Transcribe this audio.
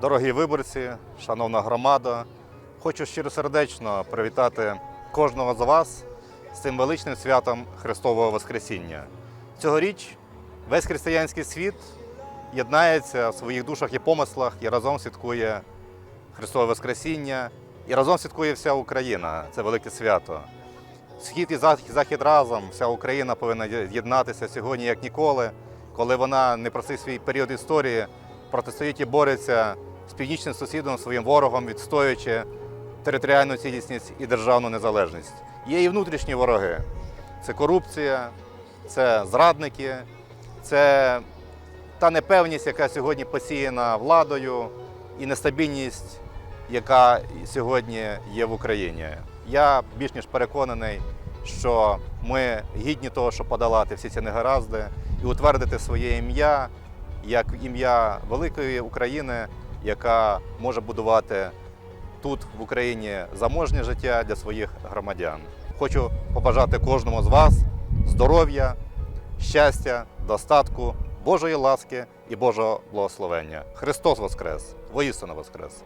Дорогі виборці, шановна громада, хочу щиросердечно привітати кожного з вас з цим величним святом Христового Воскресіння. Цьогоріч весь християнський світ єднається в своїх душах і помислах і разом святкує Христове Воскресіння, і разом святкує вся Україна. Це велике свято. Схід і захід, разом, вся Україна повинна єднатися сьогодні як ніколи, коли вона не непростий свій період історії протистоїть і бореться з північним сусідом, своїм ворогом, відстоюючи територіальну цілісність і державну незалежність. Є і внутрішні вороги. Це корупція, це зрадники, це та непевність, яка сьогодні посіяна владою, і нестабільність, яка сьогодні є в Україні. Я більш ніж переконаний, що ми гідні того, щоб подолати всі ці негаразди і утвердити своє ім'я як ім'я великої України, яка може будувати тут в Україні заможнє життя для своїх громадян. Хочу побажати кожному з вас здоров'я, щастя, достатку, Божої ласки і Божого благословення. Христос Воскрес! Воістину Воскрес!